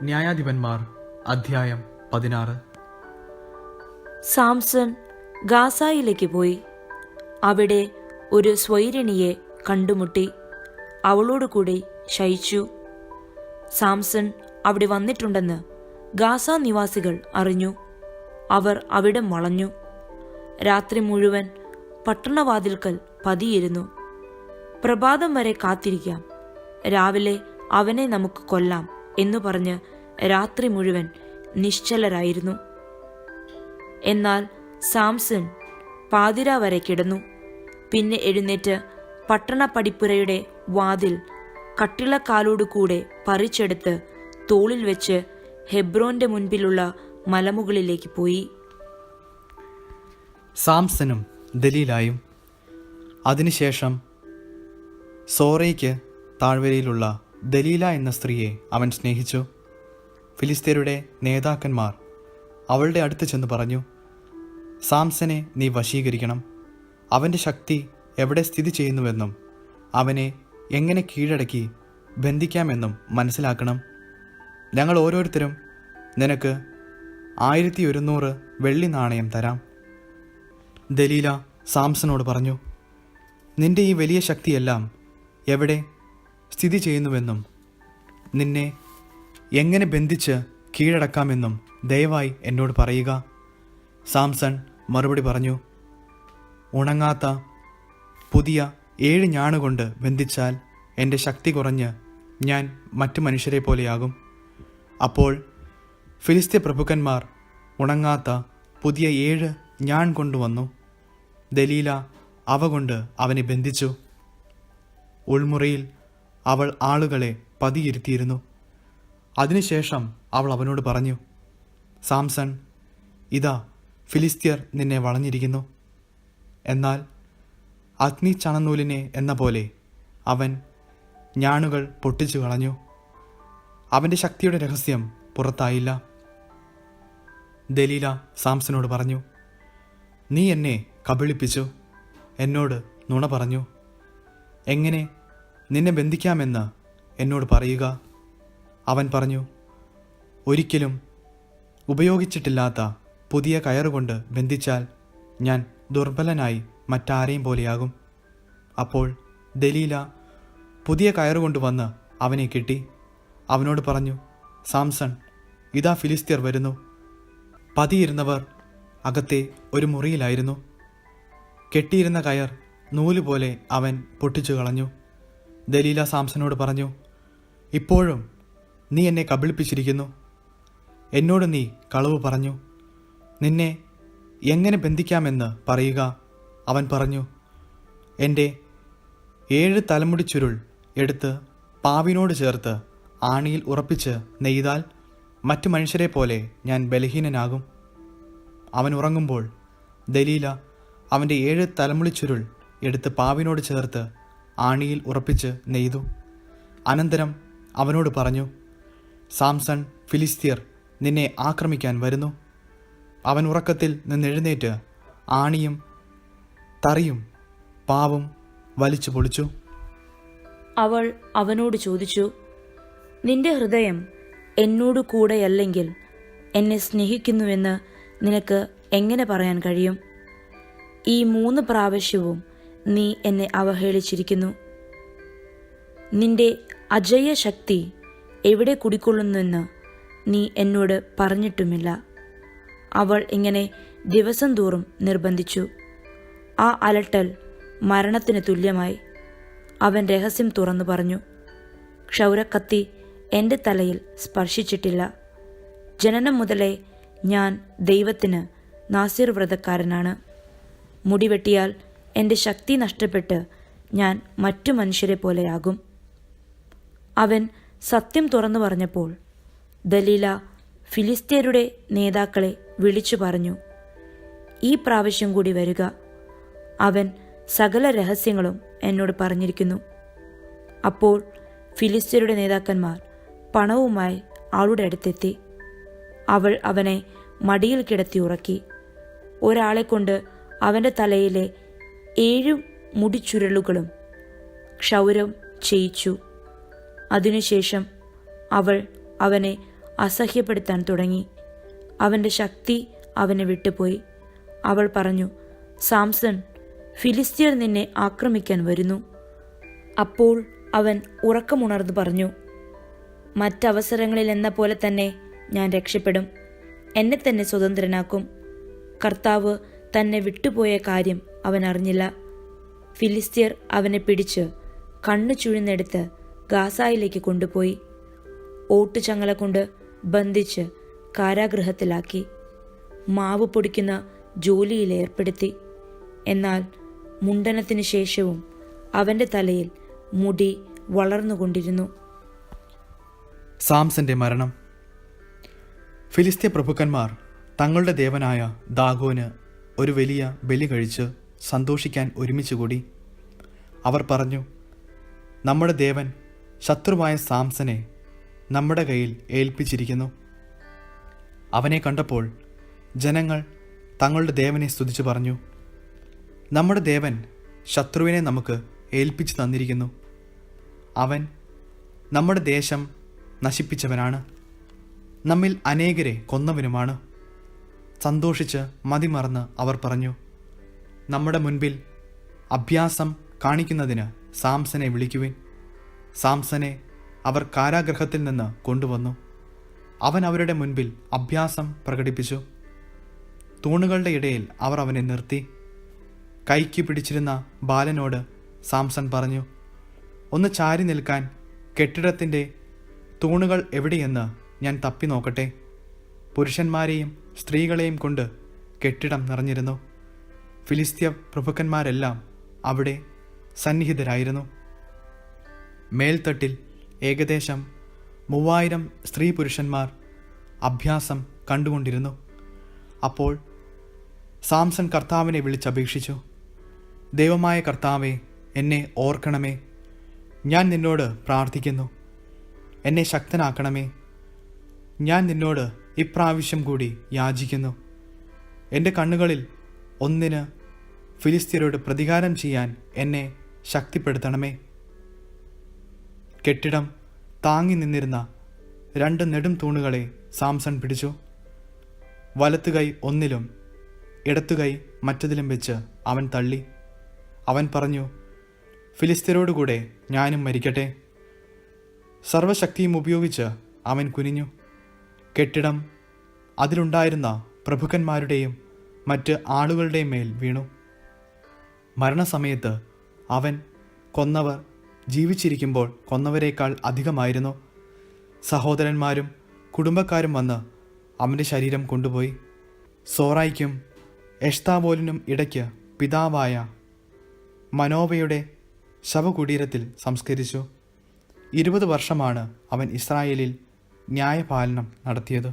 ന്യായാധിപന്മാർ അധ്യായം പതിനാറ്. സാംസൺ ഗാസായിലേക്ക് പോയി. അവിടെ ഒരു സ്വൈരിണിയെ കണ്ടുമുട്ടി. അവളോട് കൂടി ശയിച്ചു. സാംസൺ അവിടെ വന്നിട്ടുണ്ടെന്ന് ഗാസ നിവാസികൾ അറിഞ്ഞു. അവർ അവിടെ വളഞ്ഞു. രാത്രി മുഴുവൻ പട്ടണവാതിൽക്കൽ പതിയിരുന്നു. പ്രഭാതം വരെ കാത്തിരിക്കാം. രാവിലെ അവനെ നമുക്ക് കൊല്ലാം. എന്നു പറഞ്ഞ് രാത്രി മുഴുവൻ നിശ്ചലരായിരുന്നു. എന്നാൽ സാംസൺ പാതിര വരെ കിടന്നു. പിന്നെ എഴുന്നേറ്റ് പട്ടണപ്പടിപ്പുരയുടെ വാതിൽ കട്ടിളക്കാലോടു കൂടെ പറിച്ചെടുത്ത് തോളിൽ വെച്ച് ഹെബ്രോന്റെ മുൻപിലുള്ള മലമുകളിലേക്ക് പോയി. സാംസനും ദലീലായും അതിനുശേഷം സോറയ്ക്ക് താഴ്വരയിലുള്ള ദലീല എന്ന സ്ത്രീയെ അവൻ സ്നേഹിച്ചു. ഫിലിസ്തീനയുടെ നേതാക്കന്മാർ അവളുടെ അടുത്ത് ചെന്ന് പറഞ്ഞു സാംസനെ നീ വശീകരിക്കണം. അവന്റെ ശക്തി എവിടെ സ്ഥിതി ചെയ്യുന്നുവെന്നും അവനെ എങ്ങനെ കീഴടക്കി ബന്ധിക്കാമെന്നും മനസ്സിലാക്കണം. ഞങ്ങൾ ഓരോരുത്തരും നിനക്ക് ആയിരത്തി ഒരുന്നൂറ് വെള്ളി നാണയം തരാം. ദലീല സാംസനോട് പറഞ്ഞു നിന്റെ ഈ വലിയ ശക്തിയെല്ലാം എവിടെ സ്ഥിതി ചെയ്യുന്നുവെന്നും നിന്നെ എങ്ങനെ ബന്ധിച്ച് കീഴടക്കാമെന്നും ദയവായി എന്നോട് പറയുക. സാംസൺ മറുപടി പറഞ്ഞു ഉണങ്ങാത്ത പുതിയ ഏഴ് ഞാണുകൊണ്ട് ബന്ധിച്ചാൽ എന്റെ ശക്തി കുറഞ്ഞ് ഞാൻ മറ്റു മനുഷ്യരെ പോലെയാകും. അപ്പോൾ ഫിലിസ്തീ പ്രഭുക്കന്മാർ ഉണങ്ങാത്ത പുതിയ ഏഴ് ഞാൻ കൊണ്ടുവന്നു ദലീല അവ കൊണ്ട് അവനെ ബന്ധിച്ചു. ഉൾമുറിയിൽ അവൾ ആളുകളെ പതിയിരുത്തിയിരുന്നു. അതിനുശേഷം അവൾ അവനോട് പറഞ്ഞു സാംസൺ ഇതാ ഫിലിസ്ത്യർ നിന്നെ വളഞ്ഞിരിക്കുന്നു. എന്നാൽ അഗ്നി ചണനൂലിനെ എന്ന പോലെ അവൻ ഞാണുകൾ പൊട്ടിച്ചു കളഞ്ഞു. അവന്റെ ശക്തിയുടെ രഹസ്യം പുറത്തായില്ല. ദലീല സാംസനോട് പറഞ്ഞു നീ എന്നെ കബളിപ്പിച്ചു. എന്നോട് നുണ പറഞ്ഞു. എങ്ങനെ നിന്നെ ബന്ധിക്കാമെന്ന് എന്നോട് പറയുക. അവൻ പറഞ്ഞു ഒരിക്കലും ഉപയോഗിച്ചിട്ടില്ലാത്ത പുതിയ കയറുകൊണ്ട് ബന്ധിച്ചാൽ ഞാൻ ദുർബലനായി മറ്റാരെയും പോലെയാകും. അപ്പോൾ ദലീല പുതിയ കയറുകൊണ്ട് വന്ന് അവനെ കിട്ടി. അവനോട് പറഞ്ഞു സാംസൺ ഇതാ ഫിലിസ്തീർ വരുന്നു. പതിയിരുന്നവർ അകത്തെ ഒരു മുറിയിലായിരുന്നു. കെട്ടിയിരുന്ന കയർ നൂലുപോലെ അവൻ പൊട്ടിച്ചു കളഞ്ഞു ദലീല സാംസനോട് പറഞ്ഞു ഇപ്പോഴും നീ എന്നെ കബളിപ്പിച്ചിരിക്കുന്നു. എന്നോട് നീ കളവ് പറഞ്ഞു. നിന്നെ എങ്ങനെ ബന്ധിക്കാമെന്ന് പറയുക അവൻ പറഞ്ഞു. എന്റെ ഏഴ് തലമുടി ചുരുൾ എടുത്ത് പാവിനോട് ചേർത്ത് ആണിയിൽ ഉറപ്പിച്ച് നെയ്താൽ മറ്റു മനുഷ്യരെ പോലെ ഞാൻ ബലഹീനനാകും. അവൻ ഉറങ്ങുമ്പോൾ ദലീല അവന്റെ ഏഴ് തലമുടി ചുരുൾ എടുത്ത് പാവിനോട് ചേർത്ത് ആണിയിൽ ഉറപ്പിച്ച് നെയ്തു. അനന്തരം അവനോട് പറഞ്ഞു സാംസൺ ഫിലിസ്തീർ നിന്നെ ആക്രമിക്കാൻ വരുന്നു. അവൻ ഉറക്കത്തിൽ നിന്നെഴുന്നേറ്റ് ആണിയും തറിയും പാവും വലിച്ചു പൊളിച്ചു. അവൾ അവനോട് ചോദിച്ചു നിന്റെ ഹൃദയം എന്നോട് കൂടെയല്ലെങ്കിൽ എന്നെ സ്നേഹിക്കുന്നുവെന്ന് നിനക്ക് എങ്ങനെ പറയാൻ കഴിയും? ഈ മൂന്ന് പ്രാവശ്യവും നീ എന്നെ അവഹേളിച്ചിരിക്കുന്നു. നിന്റെ അജയ ശക്തി എവിടെ കുടിക്കൊള്ളുന്നുവെന്ന് നീ എന്നോട് പറഞ്ഞിട്ടുമില്ല. അവൾ ഇങ്ങനെ ദിവസം തോറും നിർബന്ധിച്ചു. ആ അലട്ടൽ മരണത്തിന് തുല്യമായി. അവൻ രഹസ്യം തുറന്നു പറഞ്ഞു ക്ഷൗരക്കത്തി എന്റെ തലയിൽ സ്പർശിച്ചിട്ടില്ല. ജനനം മുതലേ ഞാൻ ദൈവത്തിന് നാസിർ വ്രതക്കാരനാണ്. മുടി വെട്ടിയാൽ എന്റെ ശക്തി നഷ്ടപ്പെട്ട് ഞാൻ മറ്റു മനുഷ്യരെ പോലെയാകും. അവൻ സത്യം തുറന്നു പറഞ്ഞപ്പോൾ ദലീല ഫിലിസ്തീനരുടെ നേതാക്കളെ വിളിച്ചു പറഞ്ഞു ഈ പ്രാവശ്യം കൂടി വരിക. അവൻ സകല രഹസ്യങ്ങളും എന്നോട് പറഞ്ഞിരിക്കുന്നു. അപ്പോൾ ഫിലിസ്തീനരുടെ നേതാക്കന്മാർ പണവുമായി അവളുടെ അടുത്തെത്തി. അവൾ അവനെ മടിയിൽ കിടത്തി ഉറക്കി. ഒരാളെ കൊണ്ട് അവന്റെ തലയിലെ ഏഴു മുടിച്ചുരുളുകളും ക്ഷൗരം ചെയ്യിച്ചു. അതിനുശേഷം അവൾ അവനെ അസഹ്യപ്പെടുത്താൻ തുടങ്ങി. അവന്റെ ശക്തി അവനെ വിട്ടുപോയി. അവൾ പറഞ്ഞു സാംസൺ ഫിലിസ്തീർ നിന്നെ ആക്രമിക്കാൻ വരുന്നു. അപ്പോൾ അവൻ ഉറക്കമുണർന്നു പറഞ്ഞു മറ്റവസരങ്ങളിൽ എന്ന പോലെ തന്നെ ഞാൻ രക്ഷപ്പെടും. എന്നെ തന്നെ സ്വതന്ത്രനാക്കും. കർത്താവ് തന്നെ വിട്ടുപോയ കാര്യം അവൻ അറിഞ്ഞില്ല. ഫിലിസ്തീർ അവനെ പിടിച്ച് കണ്ണു ചുഴിന്നെടുത്ത് ഗാസായിലേക്ക് കൊണ്ടുപോയി. ഓട്ടുചങ്ങല കൊണ്ട് ബന്ധിച്ച് കാരാഗൃഹത്തിലാക്കി. മാവ് പൊടിക്കുന്ന ജോലിയിൽ ഏർപ്പെടുത്തി. എന്നാൽ മുണ്ടനത്തിനു ശേഷവും അവന്റെ തലയിൽ മുടി വളർന്നുകൊണ്ടിരുന്നു സാംസന്റെ മരണം. ഫിലിസ്തീയ പ്രഭുക്കന്മാർ തങ്ങളുടെ ദേവനായ ദാഗോന് ഒരു വലിയ ബലി കഴിച്ച് സന്തോഷിക്കാൻ ഒരുമിച്ച് കൂടി. അവർ പറഞ്ഞു നമ്മുടെ ദേവൻ ശത്രുവായ സാംസനെ നമ്മുടെ കയ്യിൽ ഏൽപ്പിച്ചിരിക്കുന്നു. അവനെ കണ്ടപ്പോൾ ജനങ്ങൾ തങ്ങളുടെ ദേവനെ സ്തുതിച്ചു പറഞ്ഞു നമ്മുടെ ദേവൻ ശത്രുവിനെ നമുക്ക് ഏൽപ്പിച്ചു തന്നിരിക്കുന്നു. അവൻ നമ്മുടെ ദേശം നശിപ്പിച്ചവനാണ്. നമ്മിൽ അനേകരെ കൊന്നവനുമാണ് സന്തോഷിച്ച് മതിമറന്ന് അവർ പറഞ്ഞു നമ്മുടെ മുൻപിൽ അഭ്യാസം കാണിക്കുന്നതിന് സാംസനെ വിളിക്കുവിൻ. സാംസനെ അവർ കാരാഗ്രഹത്തിൽ നിന്ന് കൊണ്ടുവന്നു. അവൻ അവരുടെ മുൻപിൽ അഭ്യാസം പ്രകടിപ്പിച്ചു. തൂണുകളുടെ ഇടയിൽ അവർ അവനെ നിർത്തി. കൈക്ക് പിടിച്ചിരുന്ന ബാലനോട് സാംസൺ പറഞ്ഞു ഒന്ന് ചാരി നിൽക്കാൻ കെട്ടിടത്തിന്റെ തൂണുകൾ എവിടെയെന്ന് ഞാൻ തപ്പി നോക്കട്ടെ. പുരുഷന്മാരെയും സ്ത്രീകളെയും കൊണ്ട് കെട്ടിടം നിറഞ്ഞിരുന്നു. ഫിലിസ്തീയ പ്രഭുക്കന്മാരെല്ലാം അവിടെ സന്നിഹിതരായിരുന്നു. മേൽത്തട്ടിൽ ഏകദേശം മൂവായിരം സ്ത്രീ പുരുഷന്മാർ അഭ്യാസം കണ്ടുകൊണ്ടിരുന്നു. അപ്പോൾ സാംസൺ കർത്താവിനെ വിളിച്ചപേക്ഷിച്ചു ദൈവമായ കർത്താവെ എന്നെ ഓർക്കണമേ. ഞാൻ നിന്നോട് പ്രാർത്ഥിക്കുന്നു. എന്നെ ശക്തനാക്കണമേ. ഞാൻ നിന്നോട് ഇപ്രാവശ്യം കൂടി യാചിക്കുന്നു. എന്റെ കണ്ണുകളിൽ ഒന്നിന് ഫിലിസ്തീനോട് പ്രതികാരം ചെയ്യാൻ എന്നെ ശക്തിപ്പെടുത്തണമേ. കെട്ടിടം താങ്ങി നിന്നിരുന്ന രണ്ട് നെടും തൂണുകളെ സാംസൺ പിടിച്ചു. വലത്തുകൈ ഒന്നിലും ഇടത്തുകൈ മറ്റതിലും വെച്ച് അവൻ തള്ളി. അവൻ പറഞ്ഞു ഫിലിസ്തീനോടുകൂടെ ഞാനും മരിക്കട്ടെ. സർവശക്തിയും ഉപയോഗിച്ച് അവൻ കുനിഞ്ഞു. കെട്ടിടം അതിലുണ്ടായിരുന്ന പ്രഭുക്കന്മാരുടെയും മറ്റ് ആളുകളുടെ മേൽ വീണു. മരണസമയത്ത് അവൻ കൊന്നവർ ജീവിച്ചിരിക്കുമ്പോൾ കൊന്നവരേക്കാൾ അധികമായിരുന്നു. സഹോദരന്മാരും കുടുംബക്കാരും വന്ന് അവന്റെ ശരീരം കൊണ്ടുപോയി. സോറായിക്കും എഷ്താബോലിനും ഇടയ്ക്ക് പിതാവായ മനോവയുടെ ശവകുടീരത്തിൽ സംസ്കരിച്ചു. ഇരുപത് വർഷമാണ് അവൻ ഇസ്രായേലിൽ ന്യായപാലനം നടത്തിയത്.